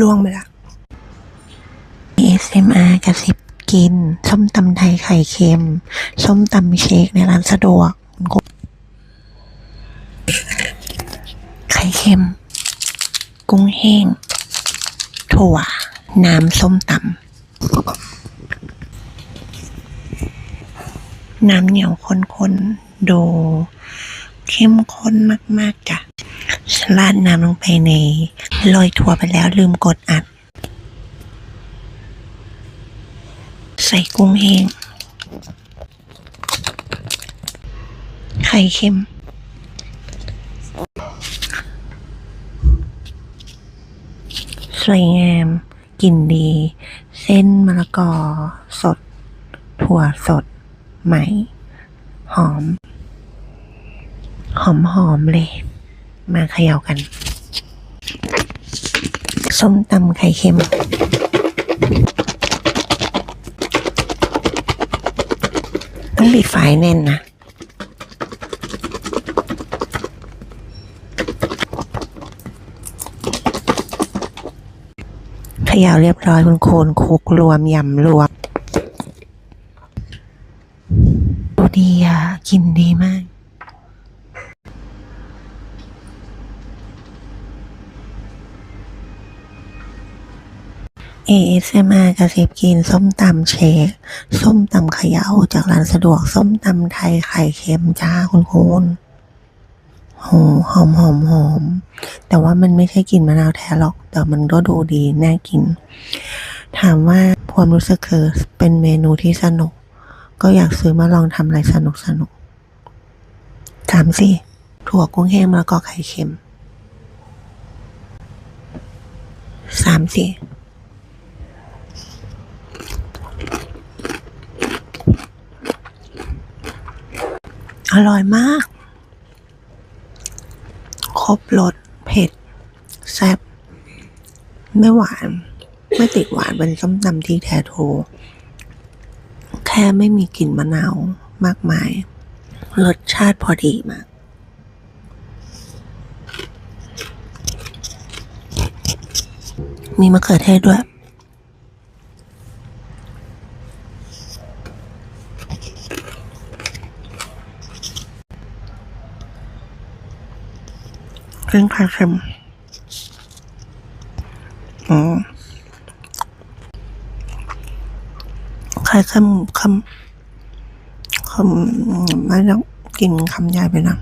ล่วงไปละ ASMR กระซิบกิน ส้มตำไทยไข่เค็ม ส้มตำเชคในร้านสะดวกไข่เค็ม กุ้งแห้ง ถั่ว น้ำส้มตำน้ำเหนียวข้นๆ ดู เข้มข้นมาก ๆ จ้ะ ฉันราดน้ำลงไปในโรยถั่วไปแล้วลืมกดอัด ใส่กุ้งแห้ง ไข่เค็ม สวยงาม กลิ่นดี เส้นมะละกอ สด ถั่วสดไหมหอม หอมหอมๆเลย มาเขย่ากัน ส้มตำไข่เค็ม ต้องปิดไฟแน่นนะเขย่าเรียบร้อยคุณโคนคุกรวมยำรวมดูดีอะ กินดีมาก ASMR กระซิบกินส้มตำเชคส้มตำเขย่าจากร้านสะดวก ส้มตำไทยไข่เค็มจ้าคุณคุณโหหอมหอมหอม แต่ว่ามันไม่ใช่กลิ่นมะนาวแท้หรอก แต่มันก็ดูดี น่ากิน ถามว่าความรู้สึกคือเป็นเมนูที่สนุก ก็อยากซื้อมาลองทำอะไรสนุกสนุกถามสิ ถั่วกุ้งแห้งมะละกอไข่เค็มสามสิ อร่อยมาก ครบรสเผ็ด แซ่บ ไม่หวาน ไม่ติดหวานเป็นส้มตำที่แท้ทูแค่ไม่มีกลิ่นมะนาวมากมาย รสชาติพอดีมากมีมะเขือเทศด้วย เครื่องไข่เค็มอืมไข่เค็มคำคำไม่ต้องกินคำใหญ่ไปนะ